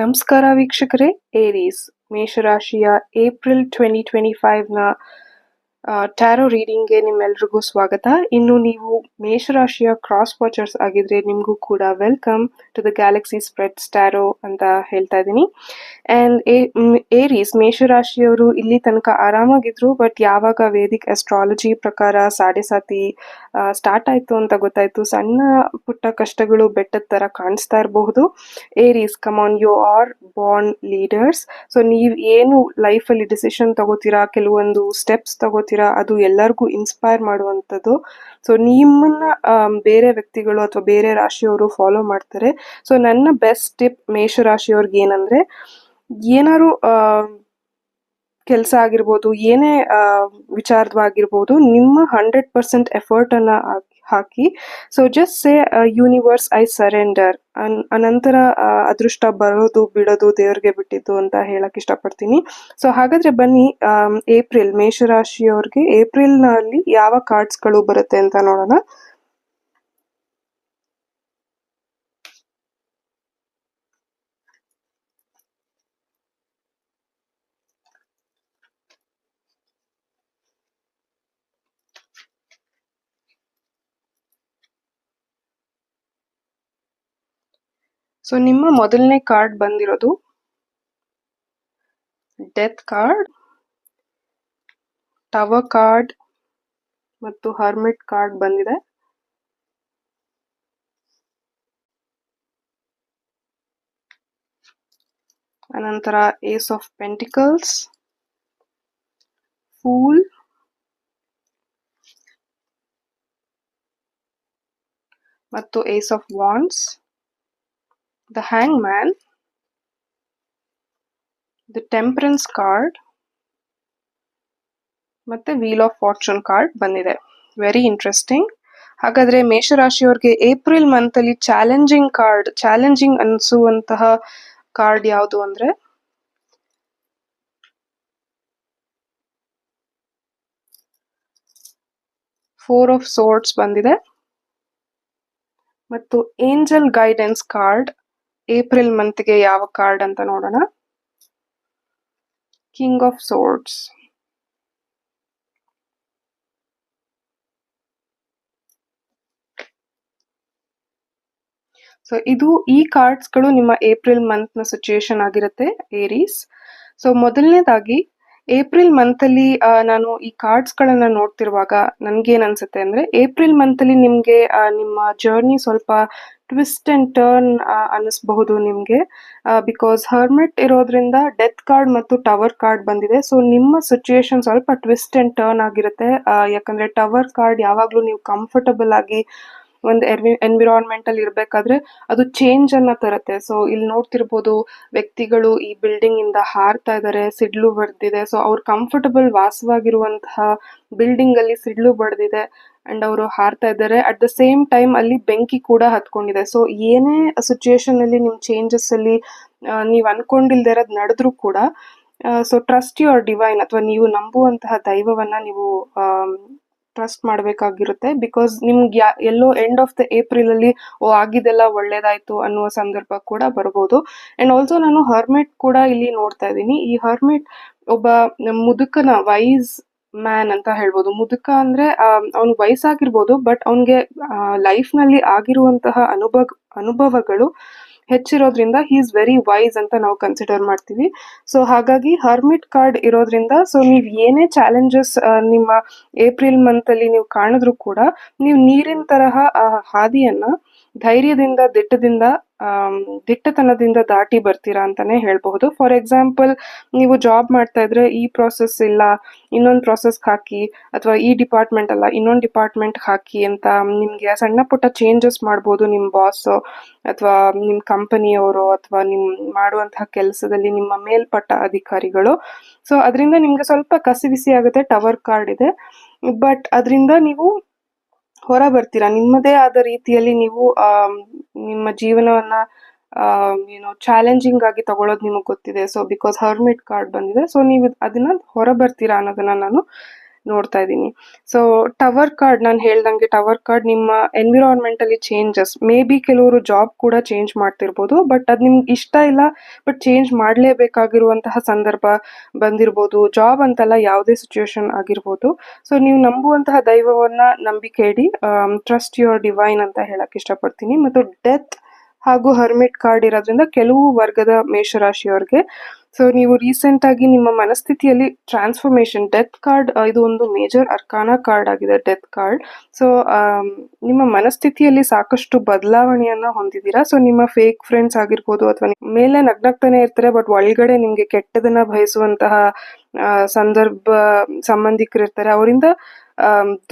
ನಮಸ್ಕಾರ ವೀಕ್ಷಕರೇ ಏರೀಸ್ ಮೇಷರಾಶಿಯ ಏಪ್ರಿಲ್ ಟ್ವೆಂಟಿ ಟ್ವೆಂಟಿ ಫೈವ್ನ ಟ್ಯಾರೋ ರೀಡಿಂಗ್ಗೆ ನಿಮ್ಮೆಲ್ರಿಗೂ ಸ್ವಾಗತ. ಇನ್ನು ನೀವು ಮೇಷರಾಶಿಯ ಕ್ರಾಸ್ ವಾಚರ್ಸ್ ಆಗಿದ್ರೆ ನಿಮಗೂ ಕೂಡ welcome to the galaxy spreads tarot ಅಂತ ಹೇಳ್ತಾ ಇದ್ದೀನಿ. ಆ್ಯಂಡ್ ಏರೀಸ್ ಮೇಷರಾಶಿಯವರು ಇಲ್ಲಿ ತನಕ ಆರಾಮಾಗಿದ್ರು ಬಟ್ ಯಾವಾಗ ವೇದಿಕ್ ಅಸ್ಟ್ರಾಲಜಿ ಪ್ರಕಾರ ಸಾಡೆ ಸಾತಿ ಸ್ಟಾರ್ಟ್ ಆಯಿತು ಅಂತ ಗೊತ್ತಾಯಿತು. ಸಣ್ಣ ಪುಟ್ಟ ಕಷ್ಟಗಳು ಬೆಟ್ಟದ ತರ ಕಾಣಿಸ್ತಾ ಇರಬಹುದು. Aries on you are born leaders so ನೀವು ಏನು ಲೈಫಲ್ಲಿ ಡಿಸಿಷನ್ ತಗೋತೀರಾ, ಕೆಲವೊಂದು ಸ್ಟೆಪ್ಸ್ ತಗೋತೀರಾ ಅದು ಎಲ್ಲರಿಗೂ ಇನ್ಸ್ಪೈರ್ ಮಾಡುವಂಥದ್ದು. ಸೊ ನಿಮ್ಮನ್ನ ಬೇರೆ ವ್ಯಕ್ತಿಗಳು ಅಥವಾ ಬೇರೆ ರಾಶಿಯವರು ಫಾಲೋ ಮಾಡ್ತಾರೆ. ಸೊ ನನ್ನ ಬೆಸ್ಟ್ ಟಿಪ್ ಮೇಷರಾಶಿಯವ್ರಿಗೆ ಏನಂದ್ರೆ ಏನಾದ್ರು ಕೆಲಸ ಆಗಿರ್ಬೋದು, ಏನೇ ವಿಚಾರವಾಗಿರ್ಬೋದು ನಿಮ್ಮ ಹಂಡ್ರೆಡ್ ಪರ್ಸೆಂಟ್ ಎಫರ್ಟನ್ನು ಹಾಕ್- ಹಾಕಿ. So just say universe I surrender ಅನಂತರ ಆ, ಅದೃಷ್ಟ ಬರೋದು ಬಿಡೋದು ದೇವ್ರಿಗೆ ಬಿಟ್ಟಿದ್ದು ಅಂತ ಹೇಳಕ್ ಇಷ್ಟಪಡ್ತೀನಿ. ಸೊ ಹಾಗಾದ್ರೆ ಬನ್ನಿ ಏಪ್ರಿಲ್ ಮೇಷರಾಶಿಯವ್ರಿಗೆ ಏಪ್ರಿಲ್ನಲ್ಲಿ ಯಾವ ಕಾರ್ಡ್ಸ್ಗಳು ಬರುತ್ತೆ ಅಂತ ನೋಡೋಣ. ಸೊ ನಿಮ್ಮ ಮೊದಲನೇ ಕಾರ್ಡ್ ಬಂದಿರೋದು ಡೆತ್ ಕಾರ್ಡ್ ಟವರ್ ಕಾರ್ಡ್ ಮತ್ತು ಹರ್ಮಿಟ್ ಕಾರ್ಡ್ ಬಂದಿದೆ. ಅನಂತರ ಏಸ್ ಆಫ್ ಪೆಂಟಿಕಲ್ಸ್ ಫೂಲ್ ಮತ್ತು ace of wands hang man the temperance card ಮತ್ತೆ ವೀಲ್ ಆಫ್ ಫಾರ್ಚೂನ್ ಕಾರ್ಡ್ ಬಂದಿದೆ. ವೆರಿ ಇಂಟ್ರೆಸ್ಟಿಂಗ್ ಹಾಗಾದ್ರೆ ಮೇಷರಾಶಿಯವ್ರಿಗೆ ಏಪ್ರಿಲ್ ಮಂತ್ ಅಲ್ಲಿ ಚಾಲೆಂಜಿಂಗ್ ಕಾರ್ಡ್ ಚಾಲೆಂಜಿಂಗ್ ಅನಿಸುವಂತಹ ಕಾರ್ಡ್ ಯಾವುದು ಅಂದ್ರೆ? ಫೋರ್ ಆಫ್ ಸೋರ್ಟ್ಸ್ ಬಂದಿದೆ. ಮತ್ತು ಏಂಜಲ್ ಗೈಡೆನ್ಸ್ ಕಾರ್ಡ್ ಏಪ್ರಿಲ್ ಮಂತ್ಗೆ ಯಾವ ಕಾರ್ಡ್ ಅಂತ ನೋಡೋಣ. ಕಿಂಗ್ ಆಫ್ ಸೋರ್ಡ್ಸ್ ಸೊ ಇದು ಈ ಕಾರ್ಡ್ಸ್ಗಳು ನಿಮ್ಮ ಏಪ್ರಿಲ್ ಮಂತ್ನ ಸಿಚುಯೇಷನ್ ಆಗಿರುತ್ತೆ ಏರೀಸ್ ಸೊ ಮೊದಲನೇದಾಗಿ, ಏಪ್ರಿಲ್ ಮಂತ್ ಅಲ್ಲಿ ನಾನು ಈ ಕಾರ್ಡ್ಸ್ ಗಳನ್ನ ನೋಡ್ತಿರುವಾಗ ನನ್ಗೇನ್ ಅನ್ಸುತ್ತೆ ಅಂದ್ರೆ, ಏಪ್ರಿಲ್ ಮಂತ್ ಅಲ್ಲಿ ನಿಮ್ಗೆ ನಿಮ್ಮ ಜರ್ನಿ ಸ್ವಲ್ಪ ಟ್ವಿಸ್ಟ್ ಅಂಡ್ ಟರ್ನ್ ಅನ್ನಿಸ್ಬಹುದು ನಿಮ್ಗೆ. ಬಿಕಾಸ್ ಹರ್ಮಿಟ್ ಇರೋದ್ರಿಂದ ಡೆತ್ ಕಾರ್ಡ್ ಮತ್ತು ಟವರ್ ಕಾರ್ಡ್ ಬಂದಿದೆ. ಸೊ ನಿಮ್ಮ ಸಿಚುಯೇಷನ್ ಸ್ವಲ್ಪ ಟ್ವಿಸ್ಟ್ ಅಂಡ್ ಟರ್ನ್ ಆಗಿರುತ್ತೆ. ಯಾಕಂದ್ರೆ ಟವರ್ ಕಾರ್ಡ್ ಯಾವಾಗ್ಲೂ ನೀವು ಕಂಫರ್ಟಬಲ್ ಆಗಿ ಒಂದು ಎನ್ವಿರಾನ್ಮೆಂಟ್ ಅಲ್ಲಿ ಇರ್ಬೇಕಾದ್ರೆ ಅದು ಚೇಂಜ್ ಅನ್ನ ತರುತ್ತೆ. ಸೊ ಇಲ್ಲಿ ನೋಡ್ತಿರ್ಬೋದು ವ್ಯಕ್ತಿಗಳು ಈ ಬಿಲ್ಡಿಂಗ್ ಇಂದ ಹಾರ್ತಾ ಇದಾರೆ, ಸಿಡ್ಲು ಬಡ್ದಿದೆ ಸೊ ಅವ್ರು ಕಂಫರ್ಟಬಲ್ ವಾಸವಾಗಿರುವಂತಹ ಬಿಲ್ಡಿಂಗ್ ಅಲ್ಲಿ ಸಿಡ್ಲು ಬಡ್ದಿದೆ ಅಂಡ್ ಅವರು ಹಾರ್ತಾ ಇದ್ದಾರೆ ಅಟ್ ದ ಸೇಮ್ ಟೈಮ್ ಅಲ್ಲಿ ಬೆಂಕಿ ಕೂಡ ಹತ್ಕೊಂಡಿದೆ. ಸೊ ಏನೇ ಸಿಚುಯೇಷನ್ ಅಲ್ಲಿ ನಿಮ್ ಚೇಂಜಸ್ ಅಲ್ಲಿ ನೀವು ನೀವ್ ಅನ್ಕೊಂಡಿಲ್ದೇ ಇರೋದ್ ನಡೆದ್ರು ಕೂಡ ಸೊ ಟ್ರಸ್ಟ್ ಯುವರ್ ಡಿವೈನ್ ಅಥವಾ ನೀವು ನಂಬುವಂತಹ ದೈವವನ್ನ ನೀವು ಟ್ರಸ್ಟ್ ಮಾಡಬೇಕಾಗಿರುತ್ತೆ ಬಿಕಾಸ್ ನಿಮ್ಗೆ ಯಾ, ಎಲ್ಲೋ ಎಂಡ್ ಆಫ್ ದ ಏಪ್ರಿಲ್ ಅಲ್ಲಿ, ಓ, ಆಗಿದೆಲ್ಲ ಒಳ್ಳೇದಾಯ್ತು ಅನ್ನುವ ಸಂದರ್ಭ ಕೂಡ ಬರ್ಬೋದು. ಅಂಡ್ ಆಲ್ಸೋ ನಾನು ಹರ್ಮೆಟ್ ಕೂಡ ಇಲ್ಲಿ ನೋಡ್ತಾ ಇದ್ದೀನಿ. ಈ ಹರ್ಮೆಟ್ ಒಬ್ಬ ಮುದುಕನ ವೈಸ್ ಮ್ಯಾನ್ ಅಂತ ಹೇಳ್ಬೋದು. ಮುದುಕ ಅಂದ್ರೆ ಅವ್ನ್ ವಯಸ್ಸಾಗಿರ್ಬೋದು ಬಟ್ ಅವನ್ಗೆ ಲೈಫ್ನಲ್ಲಿ ಆಗಿರುವಂತಹ ಅನುಭವ ಅನುಭವಗಳು ಹೆಚ್ಚಿರೋದ್ರಿಂದ ಹಿ ಇಸ್ ವೆರಿ ವೈಸ್ ಅಂತ ನಾವು ಕನ್ಸಿಡರ್ ಮಾಡ್ತೀವಿ. ಸೊ ಹಾಗಾಗಿ ಹರ್ಮಿಟ್ ಕಾರ್ಡ್ ಇರೋದ್ರಿಂದ ಸೊ ನೀವು ಏನೇ ಚಾಲೆಂಜಸ್ ನಿಮ್ಮ ಏಪ್ರಿಲ್ ಮಂತ್ ಅಲ್ಲಿ ನೀವು ಕಾಣಿದ್ರು ಕೂಡ, ನೀವು ನೀರಿನ ತರಹ, ಆ, ಹಾದಿಯನ್ನ ಧೈರ್ಯದಿಂದ, ದಿಟ್ಟದಿಂದ ದಿಟ್ಟತನದಿಂದ ದಾಟಿ ಬರ್ತೀರಾ ಅಂತಾನೆ ಹೇಳ್ಬಹುದು. ಫಾರ್ ಎಕ್ಸಾಂಪಲ್ ನೀವು ಜಾಬ್ ಮಾಡ್ತಾ ಇದ್ರೆ ಈ ಪ್ರಾಸೆಸ್ ಇಲ್ಲ, ಇನ್ನೊಂದು ಪ್ರಾಸೆಸ್ ಹಾಕಿ, ಅಥವಾ ಈ ಡಿಪಾರ್ಟ್ಮೆಂಟ್ ಅಲ್ಲ, ಇನ್ನೊಂದು ಡಿಪಾರ್ಟ್ಮೆಂಟ್ ಹಾಕಿ ಅಂತ ನಿಮ್ಗೆ ಸಣ್ಣ ಪುಟ್ಟ ಚೇಂಜಸ್ ಮಾಡ್ಬೋದು ನಿಮ್ಮ ಬಾಸ್ ಅಥವಾ ನಿಮ್ಮ ಕಂಪನಿಯವರು ಅಥವಾ ನಿಮ್ ಮಾಡುವಂತಹ ಕೆಲಸದಲ್ಲಿ ನಿಮ್ಮ ಮೇಲ್ಪಟ್ಟ ಅಧಿಕಾರಿಗಳು. ಸೊ ಅದರಿಂದ ನಿಮ್ಗೆ ಸ್ವಲ್ಪ ಕಸಿವಿಸಿ ಆಗುತ್ತೆ ಟವರ್ ಕಾರ್ಡ್ ಇದೆ. ಬಟ್ ಅದರಿಂದ ನೀವು ಹೊರ ಬರ್ತೀರಾ ನಿಮ್ಮದೇ ಆದ ರೀತಿಯಲ್ಲಿ ನೀವು ನಿಮ್ಮ ಜೀವನವನ್ನ ಏನೋ ಚಾಲೆಂಜಿಂಗ್ ಆಗಿ ತಗೊಳ್ಳೋದು ನಿಮಗೆ ಗೊತ್ತಿದೆ. ಸೊ ಬಿಕಾಸ್ ಹರ್ಮಿಟ್ ಕಾರ್ಡ್ ಬಂದಿದೆ ಸೊ ನೀವು ಅದನ್ನ ಹೊರ ಬರ್ತೀರಾ ಅನ್ನೋದನ್ನ ನಾನು ನೋಡ್ತಾ ಇದ್ದೀನಿ. ಸೊ ಟವರ್ ಕಾರ್ಡ್ ನಾನು ಹೇಳ್ದಂಗೆ ಟವರ್ ಕಾರ್ಡ್ ನಿಮ್ಮ ಎನ್ವಿರಾನ್ಮೆಂಟಲ್ಲಿ ಚೇಂಜಸ್ ಮೇ ಬಿ ಕೆಲವರು ಜಾಬ್ ಕೂಡ ಚೇಂಜ್ ಮಾಡ್ತಿರ್ಬೋದು ಬಟ್ ಅದು ನಿಮ್ಗೆ ಇಷ್ಟ ಇಲ್ಲ ಬಟ್ ಚೇಂಜ್ ಮಾಡಲೇಬೇಕಾಗಿರುವಂತಹ ಸಂದರ್ಭ ಬಂದಿರ್ಬೋದು. ಜಾಬ್ ಅಂತಲ್ಲ ಯಾವುದೇ ಸಿಚುವೇಶನ್ ಆಗಿರ್ಬೋದು. ಸೊ ನೀವು ನಂಬುವಂತಹ ದೈವವನ್ನ ನಂಬಿಕೆ ಇಡಿ. ಟ್ರಸ್ಟ್ ಯುವರ್ ಡಿವೈನ್ ಅಂತ ಹೇಳಕ್ ಇಷ್ಟಪಡ್ತೀನಿ. ಮತ್ತು ಡೆತ್ ಹಾಗೂ ಹರ್ಮಿಟ್ ಕಾರ್ಡ್ ಇರೋದ್ರಿಂದ ಕೆಲವು ವರ್ಗದ ಮೇಷರಾಶಿಯವರಿಗೆ ಸೊ ನೀವು ರೀಸೆಂಟ್ ಆಗಿ ನಿಮ್ಮ ಮನಸ್ಥಿತಿಯಲ್ಲಿ ಟ್ರಾನ್ಸ್ಫಾರ್ಮೇಶನ್ ಡೆತ್ ಕಾರ್ಡ್ ಇದು ಒಂದು ಮೇಜರ್ ಅರ್ಕಾನ ಕಾರ್ಡ್ ಆಗಿದೆ ಡೆತ್ ಕಾರ್ಡ್ ಸೊ ನಿಮ್ಮ ಮನಸ್ಥಿತಿಯಲ್ಲಿ ಸಾಕಷ್ಟು ಬದಲಾವಣೆಯನ್ನ ಹೊಂದಿದ್ದೀರಾ? ಸೊ ನಿಮ್ಮ ಫೇಕ್ ಫ್ರೆಂಡ್ಸ್ ಆಗಿರ್ಬೋದು ಅಥವಾ ಮೇಲೆ ನಗ್ನಗ್ತಾನೆ ಇರ್ತಾರೆ ಬಟ್ ಒಳಗಡೆ ನಿಮ್ಗೆ ಕೆಟ್ಟದನ್ನ ಬಯಸುವಂತಹ ಸಂದರ್ಭ, ಸಂಬಂಧಿಕರು ಇರ್ತಾರೆ. ಅವರಿಂದ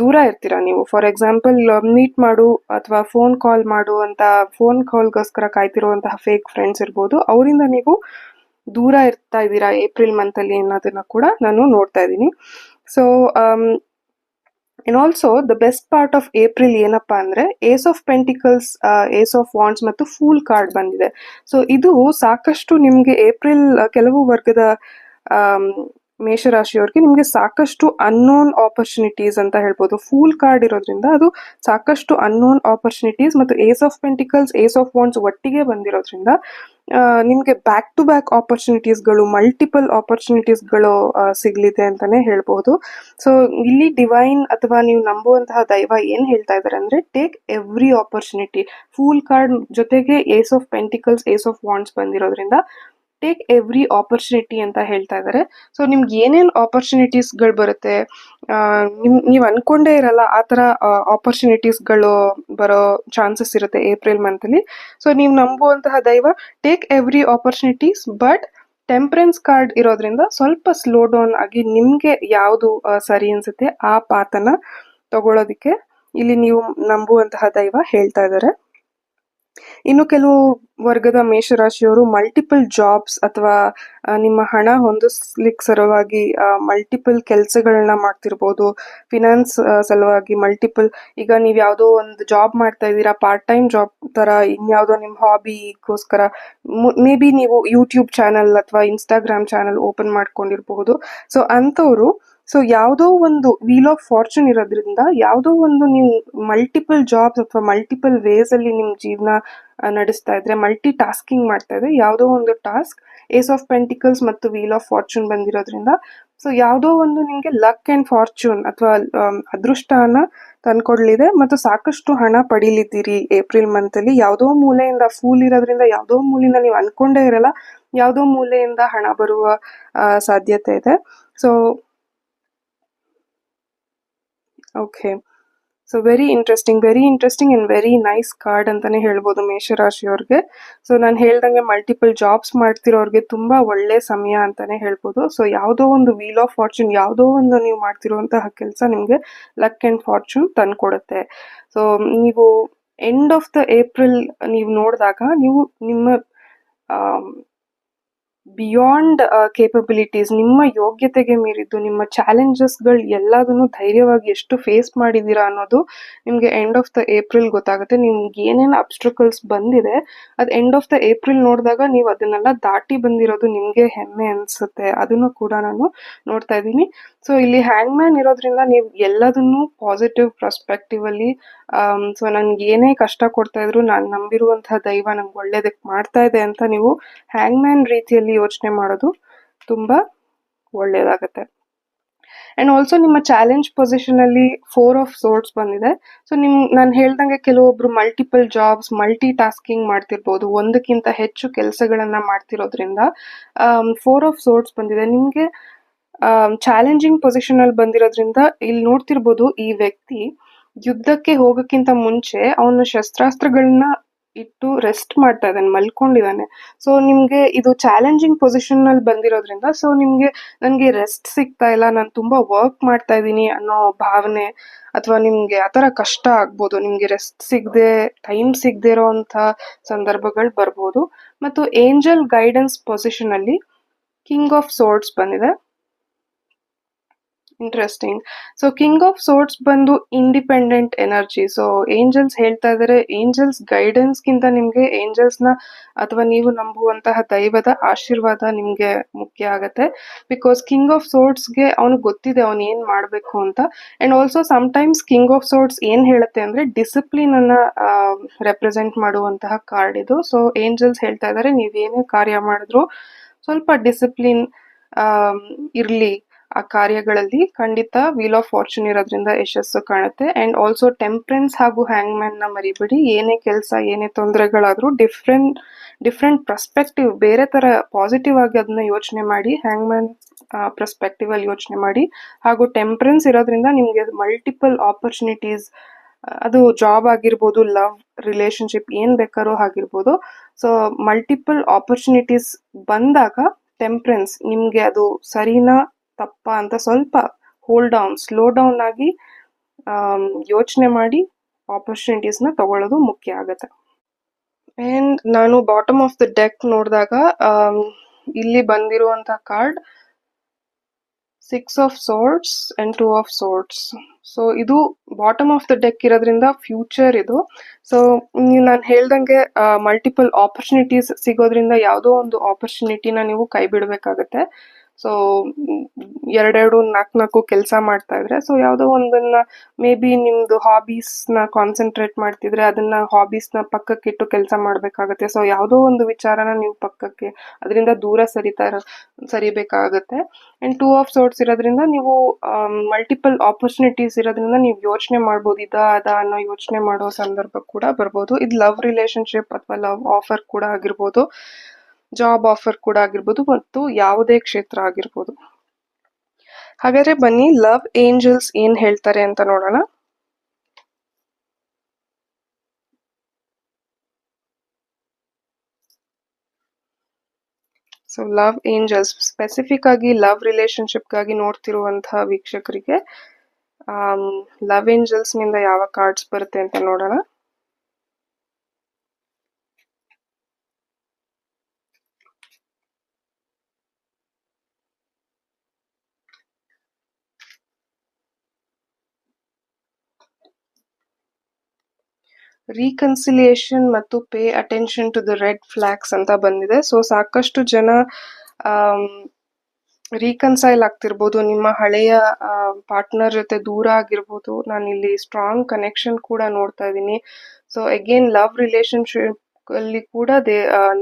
ದೂರ ಇರ್ತೀರಾ ನೀವು? ಫಾರ್ ಎಕ್ಸಾಂಪಲ್ ಮೀಟ್ ಮಾಡು ಅಥವಾ ಫೋನ್ ಕಾಲ್ ಮಾಡು ಅಂತ ಫೋನ್ ಕಾಲ್ಗೋಸ್ಕರ ಕಾಯ್ತಿರುವಂತಹ ಫೇಕ್ ಫ್ರೆಂಡ್ಸ್ ಇರ್ಬೋದು. ಅವರಿಂದ ನೀವು ದೂರ ಇರ್ತಾ ಇದ್ದೀರಾ ಏಪ್ರಿಲ್ ಮಂತ್ ಅಲ್ಲಿ ಅನ್ನೋದನ್ನ ಕೂಡ ನಾನು ನೋಡ್ತಾ ಇದ್ದೀನಿ. So and also the best part of April ಏನಪ್ಪಾ ಅಂದ್ರೆ ace of pentacles ace of wands ಮತ್ತು ಫೂಲ್ ಕಾರ್ಡ್ ಬಂದಿದೆ. ಸೊ ಇದು ಸಾಕಷ್ಟು ನಿಮಗೆ ಏಪ್ರಿಲ್ ಕೆಲವು ವರ್ಗದ ಮೇಷರಾಶಿಯವ್ರಿಗೆ ನಿಮ್ಗೆ ಸಾಕಷ್ಟು ಅನ್ನೋನ್ ಆಪರ್ಚುನಿಟೀಸ್ ಅಂತ ಹೇಳ್ಬೋದು. ಫೂಲ್ ಕಾರ್ಡ್ ಇರೋದ್ರಿಂದ ಅದು ಸಾಕಷ್ಟು ಅನ್ನೋನ್ ಆಪರ್ಚುನಿಟೀಸ್ ಮತ್ತು ace of pentacles ace of wands ಒಟ್ಟಿಗೆ ಬಂದಿರೋದ್ರಿಂದ ನಿಮಗೆ ಬ್ಯಾಕ್ ಟು ಬ್ಯಾಕ್ ಆಪರ್ಚುನಿಟೀಸ್ಗಳು ಮಲ್ಟಿಪಲ್ ಆಪರ್ಚುನಿಟೀಸ್ಗಳು ಸಿಗಲಿದೆ ಅಂತಾನೆ ಹೇಳ್ಬಹುದು ಸೊ ಇಲ್ಲಿ ಡಿವೈನ್ ಅಥವಾ ನೀವು ನಂಬುವಂತಹ ದೈವ ಏನ್ ಹೇಳ್ತಾ ಇದ್ದಾರೆ ಅಂದ್ರೆ take every opportunity fool card ಜೊತೆಗೆ ace of pentacles ace of wands ಬಂದಿರೋದ್ರಿಂದ ಟೇಕ್ ಎವ್ರಿ ಆಪರ್ಚುನಿಟಿ ಅಂತ ಹೇಳ್ತಾ ಇದ್ದಾರೆ ಸೊ ನಿಮ್ಗೆ ಏನೇನ್ ಆಪರ್ಚುನಿಟೀಸ್ಗಳು ಬರುತ್ತೆ? ನಿಮ್, ನೀವು ಅನ್ಕೊಂಡೇ ಇರಲ್ಲ ಆ ಥರ ಆಪರ್ಚುನಿಟೀಸ್ಗಳು ಬರೋ ಚಾನ್ಸಸ್ ಇರುತ್ತೆ ಏಪ್ರಿಲ್ ಮಂತಲ್ಲಿ ಸೊ ನೀವು ನಂಬುವಂತಹ ದೈವ take every opportunities but temperance card ಇರೋದ್ರಿಂದ ಸ್ವಲ್ಪ ಸ್ಲೋ ಡೌನ್ ಆಗಿ ನಿಮ್ಗೆ ಯಾವುದು ಸರಿ ಅನ್ಸುತ್ತೆ ಆ ಪಾತನ ತಗೊಳ್ಳೋದಿಕ್ಕೆ ಇಲ್ಲಿ ನೀವು ನಂಬುವಂತಹ ದೈವ ಹೇಳ್ತಾ ಇದ್ದಾರೆ ಇನ್ನು ಕೆಲವು ವರ್ಗದ ಮೇಷರಾಶಿಯವರು ಮಲ್ಟಿಪಲ್ ಜಾಬ್ಸ್ ಅಥವಾ ನಿಮ್ಮ ಹಣ ಹೊಂದಿಸ್ಲಿಕ್ಕೆ ಸಲುವಾಗಿ ಮಲ್ಟಿಪಲ್ ಕೆಲಸಗಳನ್ನ ಮಾಡ್ತಿರ್ಬೋದು. ಫಿನಾನ್ಸ್ ಸಲುವಾಗಿ ಮಲ್ಟಿಪಲ್ ಈಗ ನೀವು ಯಾವುದೋ ಒಂದು ಜಾಬ್ ಮಾಡ್ತಾ ಇದ್ದೀರಾ ಪಾರ್ಟ್ ಟೈಮ್ ಜಾಬ್ ತರ, ಇನ್ಯಾವುದೋ ನಿಮ್ಮ ಹಾಬಿಗೋಸ್ಕರ ಮೇ ಬಿ ನೀವು ಯೂಟ್ಯೂಬ್ ಚಾನಲ್ ಅಥವಾ ಇನ್ಸ್ಟಾಗ್ರಾಮ್ ಚಾನಲ್ ಓಪನ್ ಮಾಡ್ಕೊಂಡಿರಬಹುದು. ಸೊ ಅಂಥವ್ರು ಸೊ ಯಾವುದೋ ಒಂದು ವೀಲ್ ಆಫ್ ಫಾರ್ಚೂನ್ ಇರೋದ್ರಿಂದ ಯಾವುದೋ ಒಂದು ನೀವು ಮಲ್ಟಿಪಲ್ ಜಾಬ್ಸ್ ಅಥವಾ ಮಲ್ಟಿಪಲ್ ವೇಸ್ ಅಲ್ಲಿ ನಿಮ್ ಜೀವನ ನಡೆಸ್ತಾ ಇದ್ರೆ ಮಲ್ಟಿ ಟಾಸ್ಕಿಂಗ್ ಮಾಡ್ತಾ ಇದ್ರೆ, ಯಾವುದೋ ಒಂದು ಟಾಸ್ಕ್ ಏಸ್ ಆಫ್ ಪೆಂಟಿಕಲ್ಸ್ ಮತ್ತು ವೀಲ್ ಆಫ್ ಫಾರ್ಚೂನ್ ಬಂದಿರೋದ್ರಿಂದ ಸೊ ಯಾವುದೋ ಒಂದು ನಿಮಗೆ ಲಕ್ ಅಂಡ್ ಫಾರ್ಚೂನ್ ಅಥವಾ ಅದೃಷ್ಟನ ತಂದ್ಕೊಡ್ಲಿದೆ ಮತ್ತು ಸಾಕಷ್ಟು ಹಣ ಪಡೀಲಿದ್ದೀರಿ ಏಪ್ರಿಲ್ ಮಂತ್ ಅಲ್ಲಿ. ಯಾವುದೋ ಮೂಲೆಯಿಂದ ಫೂಲ್ ಇರೋದ್ರಿಂದ, ಯಾವುದೋ ಮೂಲೆಯಿಂದ ನೀವು ಅನ್ಕೊಂಡೇ ಇರಲ್ಲ, ಯಾವುದೋ ಮೂಲೆಯಿಂದ ಹಣ ಬರುವ ಸಾಧ್ಯತೆ ಇದೆ. So okay so very interesting very interesting and very nice card ಅಂತಾನೆ ಹೇಳ್ಬೋದು ಮೇಷರಾಶಿಯವ್ರಿಗೆ. ಸೊ ನಾನು ಹೇಳ್ದಂಗೆ ಮಲ್ಟಿಪಲ್ ಜಾಬ್ಸ್ ಮಾಡ್ತಿರೋರಿಗೆ ತುಂಬ ಒಳ್ಳೆ ಸಮಯ ಅಂತಾನೆ ಹೇಳ್ಬೋದು. ಸೊ ಯಾವುದೋ ಒಂದು ವೀಲ್ ಆಫ್ ಫಾರ್ಚೂನ್ ಯಾವುದೋ ಒಂದು ನೀವು ಮಾಡ್ತಿರುವಂತಹ ಕೆಲಸ ನಿಮಗೆ ಲಕ್ ಅಂಡ್ ಫಾರ್ಚೂನ್ ತಂದುಕೊಡುತ್ತೆ. ಸೊ ನೀವು ಎಂಡ್ ಆಫ್ ದ ಏಪ್ರಿಲ್ ನೀವು ನೋಡಿದಾಗ ನೀವು ನಿಮ್ಮ ಬಿಯಾಂಡ್ ಕೇಪಬಿಲಿಟೀಸ್ ನಿಮ್ಮ ಯೋಗ್ಯತೆಗೆ ಮೀರಿದ್ದು, ನಿಮ್ಮ ಚಾಲೆಂಜಸ್ಗಳು ಎಲ್ಲದನ್ನು ಧೈರ್ಯವಾಗಿ ಎಷ್ಟು ಫೇಸ್ ಮಾಡಿದ್ದೀರಾ ಅನ್ನೋದು ನಿಮಗೆ ಎಂಡ್ ಆಫ್ ದ ಏಪ್ರಿಲ್ ಗೊತ್ತಾಗುತ್ತೆ. ನಿಮ್ಗೆ ಏನೇನು ಅಬ್ಸ್ಟ್ರಕಲ್ಸ್ ಬಂದಿದೆ, ಅದು ಎಂಡ್ ಆಫ್ ದ ಏಪ್ರಿಲ್ ನೋಡಿದಾಗ ನೀವು ಅದನ್ನೆಲ್ಲ ದಾಟಿ ಬಂದಿರೋದು ನಿಮಗೆ ಹೆಮ್ಮೆ ಅನಿಸುತ್ತೆ. ಅದನ್ನು ಕೂಡ ನಾನು ನೋಡ್ತಾ ಇದ್ದೀನಿ. ಸೊ ಇಲ್ಲಿ ಹ್ಯಾಂಗ್ ಮ್ಯಾನ್ ಇರೋದ್ರಿಂದ ನೀವು ಎಲ್ಲದನ್ನೂ ಪಾಸಿಟಿವ್ ಪರ್ಸ್ಪೆಕ್ಟಿವ್ ಅಲ್ಲಿ ಸೊ ನನ್ಗೆ ಏನೇ ಕಷ್ಟ ಕೊಡ್ತಾ ಇದ್ರು ನಾನು ನಂಬಿರುವಂತಹ ದೈವ ನಂಗೆ ಒಳ್ಳೇದಕ್ಕೆ ಮಾಡ್ತಾ ಇದೆ ಅಂತ ನೀವು ಹ್ಯಾಂಗ್ ಮ್ಯಾನ್ ರೀತಿಯಲ್ಲಿ ಯೋಚನೆ ಮಾಡೋದು ತುಂಬಾ ಒಳ್ಳೇದಾಗತ್ತೆ. ಅಂಡ್ ಆಲ್ಸೋ ನಿಮ್ಮ ಚಾಲೆಂಜ್ ಪೊಸಿಷನ್ ಅಲ್ಲಿ ಫೋರ್ ಆಫ್ ಸೋರ್ಟ್ಸ್ ಬಂದಿದೆ. ಸೊ ನಿಮ್, ನಾನು ಹೇಳ್ದಂಗೆ ಕೆಲವೊಬ್ರು ಮಲ್ಟಿಪಲ್ ಜಾಬ್ಸ್ ಮಲ್ಟಿ ಟಾಸ್ಕಿಂಗ್ ಮಾಡ್ತಿರ್ಬೋದು, ಒಂದಕ್ಕಿಂತ ಹೆಚ್ಚು ಕೆಲಸಗಳನ್ನ ಮಾಡ್ತಿರೋದ್ರಿಂದ ಫೋರ್ ಆಫ್ ಸೋರ್ಟ್ಸ್ ಬಂದಿದೆ. ನಿಮ್ಗೆ ಚಾಲೆಂಜಿಂಗ್ ಪೊಸಿಷನ್ ಅಲ್ಲಿ ಬಂದಿರೋದ್ರಿಂದ ಇಲ್ಲಿ ನೋಡ್ತಿರ್ಬೋದು ಈ ವ್ಯಕ್ತಿ ಯುದ್ಧಕ್ಕೆ ಹೋಗೋಕ್ಕಿಂತ ಮುಂಚೆ ಅವನು ಶಸ್ತ್ರಾಸ್ತ್ರಗಳನ್ನ ಇಟ್ಟು ರೆಸ್ಟ್ ಮಾಡ್ತಾ ಇದ್ದಾನೆ, ಮಲ್ಕೊಂಡಿದ್ದಾನೆ. ಸೊ ನಿಮ್ಗೆ ಇದು ಚಾಲೆಂಜಿಂಗ್ ಪೊಸಿಷನ್ ಅಲ್ಲಿ ಬಂದಿರೋದ್ರಿಂದ ಸೊ ನಿಮ್ಗೆ ನನಗೆ ರೆಸ್ಟ್ ಸಿಗ್ತಾ ಇಲ್ಲ, ನಾನು ತುಂಬಾ ವರ್ಕ್ ಮಾಡ್ತಾ ಇದ್ದೀನಿ ಅನ್ನೋ ಭಾವನೆ ಅಥವಾ ನಿಮ್ಗೆ ಆತರ ಕಷ್ಟ ಆಗ್ಬೋದು, ನಿಮ್ಗೆ ರೆಸ್ಟ್ ಸಿಗದೆ ಟೈಮ್ ಸಿಗದೆ ಇರೋಂಥ ಸಂದರ್ಭಗಳು ಬರ್ಬೋದು. ಮತ್ತು ಏಂಜಲ್ ಗೈಡೆನ್ಸ್ ಪೊಸಿಷನ್ ಅಲ್ಲಿ ಕಿಂಗ್ ಆಫ್ ಸೋರ್ಡ್ಸ್ ಬಂದಿದೆ. Interesting so king of swords ಬಂದು ಇಂಡಿಪೆಂಡೆಂಟ್ ಎನರ್ಜಿ ಸೊ ಏಂಜಲ್ಸ್ ಹೇಳ್ತಾ ಇದ್ದಾರೆ ಏಂಜಲ್ಸ್ ಗೈಡೆನ್ಸ್ಗಿಂತ ನಿಮಗೆ ಏಂಜಲ್ಸ್ನ ಅಥವಾ ನೀವು ನಂಬುವಂತಹ ದೈವದ ಆಶೀರ್ವಾದ ನಿಮಗೆ ಮುಖ್ಯ ಆಗತ್ತೆ. ಬಿಕಾಸ್ ಕಿಂಗ್ ಆಫ್ ಸೋರ್ಟ್ಸ್ಗೆ ಅವನು ಗೊತ್ತಿದೆ ಅವನು ಏನು ಮಾಡಬೇಕು ಅಂತ. And also sometimes king of swords ಏನು ಹೇಳುತ್ತೆ ಅಂದರೆ ಡಿಸಿಪ್ಲಿನ್ ಅನ್ನ ರೆಪ್ರೆಸೆಂಟ್ ಮಾಡುವಂತಹ ಕಾರ್ಡ್ ಇದು. ಸೊ ಏಂಜಲ್ಸ್ ಹೇಳ್ತಾ ಇದ್ದಾರೆ ನೀವೇನೇ ಕಾರ್ಯ ಮಾಡಿದ್ರು ಸ್ವಲ್ಪ ಡಿಸಿಪ್ಲಿನ್ ಇರಲಿ. ಆ ಕಾರ್ಯಗಳಲ್ಲಿ ಖಂಡಿತ ವೀಲ್ ಆಫ್ ಫಾರ್ಚೂನ್ ಇರೋದ್ರಿಂದ ಯಶಸ್ಸು ಕಾಣುತ್ತೆ. ಅಂಡ್ ಆಲ್ಸೋ ಟೆಂಪ್ರೆನ್ಸ್ ಹಾಗೂ ಹ್ಯಾಂಗ್ಮ್ಯಾನ್ನ ಮರಿಬಿಡಿ, ಏನೇ ಕೆಲಸ, ಏನೇ ತೊಂದರೆಗಳಾದ್ರೂ ಡಿಫ್ರೆಂಟ್ ಡಿಫ್ರೆಂಟ್ ಪ್ರಸ್ಪೆಕ್ಟಿವ್ ಬೇರೆ ತರ ಪಾಸಿಟಿವ್ ಆಗಿ ಅದನ್ನ ಯೋಚನೆ ಮಾಡಿ ಹ್ಯಾಂಗ್ ಮ್ಯಾನ್ ಪ್ರಸ್ಪೆಕ್ಟಿವ್ ಅಲ್ಲಿ ಯೋಚನೆ ಮಾಡಿ, ಹಾಗೂ ಟೆಂಪ್ರೆನ್ಸ್ ಇರೋದ್ರಿಂದ ನಿಮಗೆ ಮಲ್ಟಿಪಲ್ ಆಪರ್ಚುನಿಟೀಸ್ ಅದು ಜಾಬ್ ಆಗಿರ್ಬೋದು ಲವ್ ರಿಲೇಶನ್ಶಿಪ್ ಏನ್ ಬೇಕಾದ್ರೂ ಆಗಿರ್ಬೋದು. ಸೊ ಮಲ್ಟಿಪಲ್ ಆಪರ್ಚುನಿಟೀಸ್ ಬಂದಾಗ ಟೆಂಪ್ರೆನ್ಸ್ ನಿಮ್ಗೆ ಅದು ಸರಿನಾ ತಪ್ಪ ಅಂತ ಸ್ವಲ್ಪ ಹೋಲ್ಡ್ ಡೌನ್ ಸ್ಲೋ ಡೌನ್ ಆಗಿ ಯೋಚನೆ ಮಾಡಿ ಆಪರ್ಚುನಿಟೀಸ್ನ ತಗೊಳ್ಳೋದು ಮುಖ್ಯ ಆಗುತ್ತೆ. ಆ್ಯಂಡ್ ನಾನು ಬಾಟಮ್ ಆಫ್ ದ ಡೆಕ್ ನೋಡಿದಾಗ ಇಲ್ಲಿ ಬಂದಿರುವಂಥ card six of swords and two of swords so ಇದು ಬಾಟಮ್ ಆಫ್ ದ ಡೆಕ್ ಇರೋದ್ರಿಂದ ಫ್ಯೂಚರ್ ಇದು. ಸೊ ನಾನು ಹೇಳ್ದಂಗೆ ಮಲ್ಟಿಪಲ್ ಆಪರ್ಚುನಿಟೀಸ್ ಸಿಗೋದ್ರಿಂದ ಯಾವುದೋ ಒಂದು ಆಪರ್ಚುನಿಟಿನ ನೀವು ಕೈ ಬಿಡಬೇಕಾಗತ್ತೆ. ಸೊ ಎರಡೆರಡು ನಾಲ್ಕು ನಾಲ್ಕು ಕೆಲಸ ಮಾಡ್ತಾ ಇದ್ರೆ ಸೊ ಯಾವುದೋ ಒಂದನ್ನ ಮೇ ಬಿ ನಿಮ್ದು ಹಾಬೀಸ್ನ ಕಾನ್ಸಂಟ್ರೇಟ್ ಮಾಡ್ತಿದ್ರೆ ಅದನ್ನ ಹಾಬೀಸ್ನ ಪಕ್ಕಕ್ಕಿಟ್ಟು ಕೆಲಸ ಮಾಡಬೇಕಾಗತ್ತೆ. ಸೊ ಯಾವುದೋ ಒಂದು ವಿಚಾರನ ನೀವು ಪಕ್ಕಕ್ಕೆ, ಅದರಿಂದ ದೂರ ಸರಿತಾ ಸರಿಬೇಕಾಗತ್ತೆ. ಅಂಡ್ ಟೂ ಆಫ್ ಸೋರ್ಟ್ಸ್ ಇರೋದ್ರಿಂದ ನೀವು ಮಲ್ಟಿಪಲ್ ಆಪರ್ಚುನಿಟೀಸ್ ಇರೋದ್ರಿಂದ ನೀವು ಯೋಚನೆ ಮಾಡ್ಬೋದು, ಇದ, ಅದ ಅನ್ನೋ ಯೋಚನೆ ಮಾಡೋ ಸಂದರ್ಭ ಕೂಡ ಬರ್ಬೋದು. ಇದು ಲವ್ ರಿಲೇಶನ್ಶಿಪ್ ಅಥವಾ ಲವ್ ಆಫರ್ ಕೂಡ ಆಗಿರ್ಬೋದು. ಜಾಬ್ ಆಫರ್ ಕೂಡ ಆಗಿರ್ಬೋದು ಮತ್ತು ಯಾವುದೇ ಕ್ಷೇತ್ರ ಆಗಿರ್ಬೋದು. ಹಾಗಾದ್ರೆ ಬನ್ನಿ ಲವ್ ಏಂಜಲ್ಸ್ ಏನ್ ಹೇಳ್ತಾರೆ ಅಂತ ನೋಡೋಣ. ಸೊ ಲವ್ ಏಂಜಲ್ಸ್ ಸ್ಪೆಸಿಫಿಕ್ ಆಗಿ ಲವ್ ರಿಲೇಶನ್ಶಿಪ್ಗಾಗಿ ನೋಡ್ತಿರುವಂತಹ ವೀಕ್ಷಕರಿಗೆ ಲವ್ ಏಂಜಲ್ಸ್ನಿಂದ ಯಾವ ಕಾರ್ಡ್ಸ್ ಬರುತ್ತೆ ಅಂತ ನೋಡೋಣ. ರೀಕನ್ಸಿಲಿಯೇಷನ್ ಮತ್ತು pay attention to the red flags ಅಂತ ಬಂದಿದೆ. ಸೊ ಸಾಕಷ್ಟು ಜನ ರೀಕನ್ಸೈಲ್ ಆಗ್ತಿರ್ಬೋದು. ನಿಮ್ಮ ಹಳೆಯ ಪಾರ್ಟ್ನರ್ ಜೊತೆ ದೂರ ಆಗಿರ್ಬೋದು. ನಾನು ಇಲ್ಲಿ ಸ್ಟ್ರಾಂಗ್ ಕನೆಕ್ಷನ್ ಕೂಡ ನೋಡ್ತಾ ಇದ್ದೀನಿ. ಸೊ ಅಗೇನ್ ಲವ್ ರಿಲೇಶನ್ಶಿಪ್ ಅಲ್ಲಿ ಕೂಡ ದೇ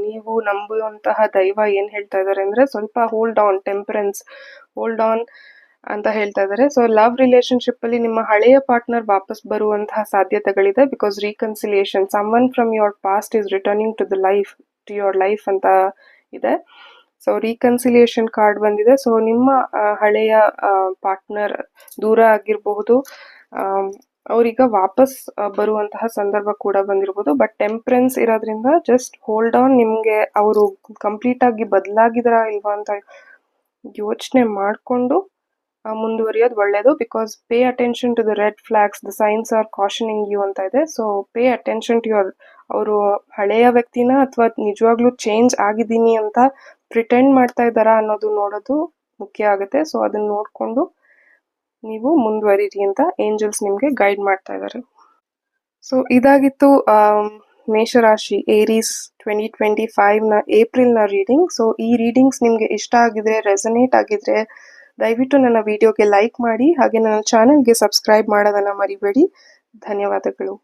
ನೀವು ನಂಬುವಂತಹ ದೈವ ಏನು ಹೇಳ್ತಾ ಇದ್ದಾರೆ ಅಂದರೆ ಸ್ವಲ್ಪ hold on temperance hold on ಅಂತ ಹೇಳ್ತಾ ಇದ್ದಾರೆ ಸೊ ಲವ್ ರಿಲೇಶನ್ಶಿಪ್ ಅಲ್ಲಿ ನಿಮ್ಮ ಹಳೆಯ ಪಾರ್ಟ್ನರ್ ವಾಪಸ್ ಬರುವಂತಹ ಸಾಧ್ಯತೆಗಳಿದೆ because reconciliation someone from your past is returning to the life to your life ಅಂತ ಇದೆ. ಸೊ ರೀಕನ್ಸಿಲಿಯೇಷನ್ ಕಾರ್ಡ್ ಬಂದಿದೆ. ಸೊ ನಿಮ್ಮ ಹಳೆಯ ಪಾರ್ಟ್ನರ್ ದೂರ ಆಗಿರಬಹುದು. ಅವ್ರೀಗ ವಾಪಸ್ ಬರುವಂತಹ ಸಂದರ್ಭ ಕೂಡ ಬಂದಿರಬಹುದು ಬಟ್ ಟೆಂಪ್ರೆನ್ಸ್ ಇರೋದ್ರಿಂದ ಜಸ್ಟ್ ಹೋಲ್ಡ್ ಆನ್ ನಿಮಗೆ ಅವರು ಕಂಪ್ಲೀಟ್ ಆಗಿ ಬದಲಾಗಿದ್ರ ಇಲ್ವಾ ಅಂತ ಯೋಚನೆ ಮಾಡಿಕೊಂಡು ಮುಂದುವರಿಯೋದು ಒಳ್ಳೇದು because pay attention to the red flags the signs are cautioning you ಅಂತ ಇದೆ. So pay attention to your ಅವರು ಹಳೆಯ ವ್ಯಕ್ತಿನ ಅಥವಾ ನಿಜವಾಗ್ಲೂ ಚೇಂಜ್ ಆಗಿದ್ದೀನಿ ಅಂತ ಪ್ರಿಟೆಂಡ್ ಮಾಡ್ತಾ ಇದ್ದಾರಾ ಅನ್ನೋದು ನೋಡೋದು ಮುಖ್ಯ ಆಗುತ್ತೆ. ಸೊ ಅದನ್ನ ನೋಡಿಕೊಂಡು ನೀವು ಮುಂದುವರಿರಿ ಅಂತ ಏಂಜಲ್ಸ್ ನಿಮಗೆ ಗೈಡ್ ಮಾಡ್ತಾ ಇದ್ದಾರೆ. ಸೊ ಇದಾಗಿತ್ತು ಮೇಷರಾಶಿ ಏರೀಸ್ ಟ್ವೆಂಟಿ ಟ್ವೆಂಟಿ ಫೈವ್ನ ಏಪ್ರಿಲ್ನ ರೀಡಿಂಗ್ ಸೊ ಈ ರೀಡಿಂಗ್ಸ್ ನಿಮಗೆ ಇಷ್ಟ ಆಗಿದ್ರೆ ರೆಸನೇಟ್ ಆಗಿದ್ರೆ ದಯವಿಟ್ಟು ನನ್ನ ವಿಡಿಯೋಗೆ ಲೈಕ್ ಮಾಡಿ ಹಾಗೆ ನನ್ನ ಚಾನೆಲ್ಗೆ ಸಬ್ಸ್ಕ್ರೈಬ್ ಮಾಡೋದನ್ನು ಮರಿಬೇಡಿ. ಧನ್ಯವಾದಗಳು.